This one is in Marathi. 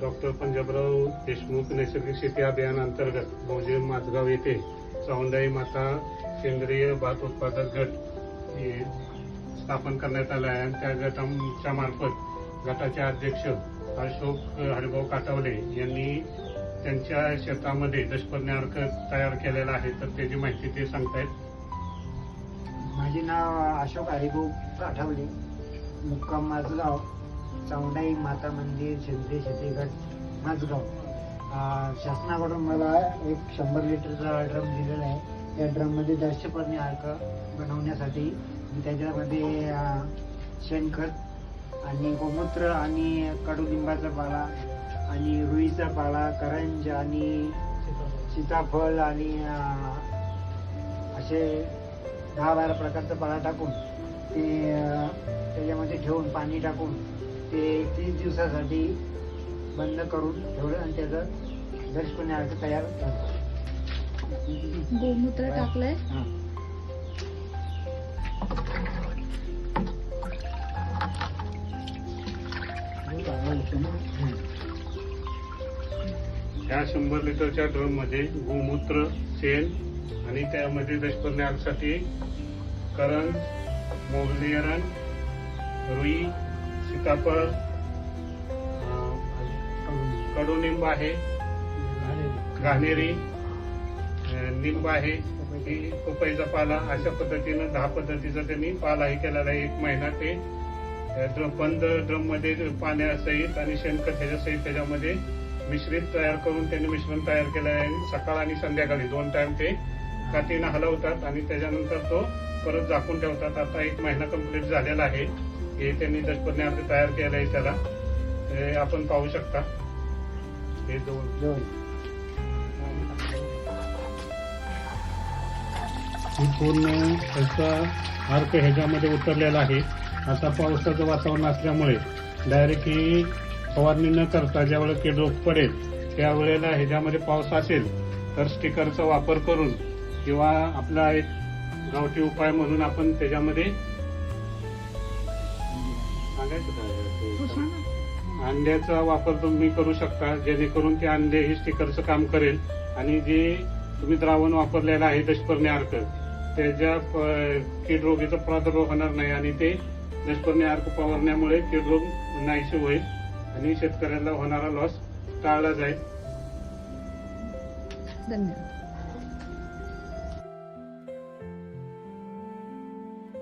डॉक्टर पंजाबराव देशमुख नैसर्गिक शेती अभियान अंतर्गत बहुजन माझगाव येथे चौंडाई माता सेंद्रिय भात उत्पादक गट हे स्थापन करण्यात आला आहे. आणि त्या गटाच्या मार्फत गटाचे अध्यक्ष अशोक हरिभाऊ काटावले यांनी त्यांच्या शेतामध्ये दशपर्णी अर्क तयार केलेला आहे. तर त्याची माहिती ते सांगतायत. माझे नाव अशोक हरिभाऊ काठावले मुक्काम माझगाव चौंडाई माता मंदिर सेंद्रिय शेतीगट माझगाव शासनाकडून मला एक शंभर लिटरचा ड्रम दिलेला आहे. त्या ड्रममध्ये दशपर्णी अर्क बनवण्यासाठी त्याच्यामध्ये शेणखत आणि गोमूत्र आणि कडुलिंबाचा पाला आणि रुईचा पाला करंज आणि सीताफळ आणि असे दहा बारा प्रकारचा पाला टाकून ते त्याच्यामध्ये ठेवून पाणी टाकून ते तीस दिवसासाठी बंद करून ठेवलं आणि त्याचं दर्शपणे अर्थ तयार झालं. गोमूत्र टाकलंय. हा. या शंभर लिटरच्या ड्रममध्ये गोमूत्र शेण आणि त्यामध्ये दशपर्ण्यासाठी करंज मोगलेरण रुई सीताफळ कडुनिंब आहे घाणेरी निंब आहे. ही पपईचा पाला अशा पद्धतीनं दहा पद्धतीचा त्यांनी पाला हे केलेला आहे. एक महिना ते ड्रम बंद ड्रममध्ये पाण्यासहित आणि शेणखत ह्याच्यासहित त्याच्यामध्ये मिश्रित तयार करून त्यांनी मिश्रण तयार केलं आहे. आणि सकाळ आणि संध्याकाळी दोन टाइम ते काठीनं हलवतात आणि त्याच्यानंतर तो परत झाकून ठेवतात. आता एक महिना कंप्लीट झालेला आहे. हे त्यांनी दशपर्णी तयार केलं आहे त्याला. हे आपण पाहू शकता. हे दोन. दोन. ही पूर्ण त्याचा अर्क ह्याच्यामध्ये उतरलेला आहे. आता पावसाचं वातावरण असल्यामुळे डायरेक्ट ही फवारणी न करता ज्यावेळेला की रोग पडेल त्यावेळेला ह्याच्यामध्ये पाऊस असेल तर स्टिकरचा वापर करून किंवा आपला एक गावठी उपाय म्हणून आपण त्याच्यामध्ये सांगायचं हो. अंड्याचा वापर तुम्ही करू शकता जेणेकरून ते अंडे हे स्टिकरचं काम करेल. आणि जे तुम्ही द्रावण वापरलेलं आहे दशपर्णी अर्क त्याच्या कीड रोगीचा प्रादुर्भाव होणार नाही आणि ते दशपर्णी अर्क फवारण्यामुळे कीड रोग नाहीसे होईल आणि शेतकऱ्याला होणारा लॉस टाळला जाईल. धन्यवाद.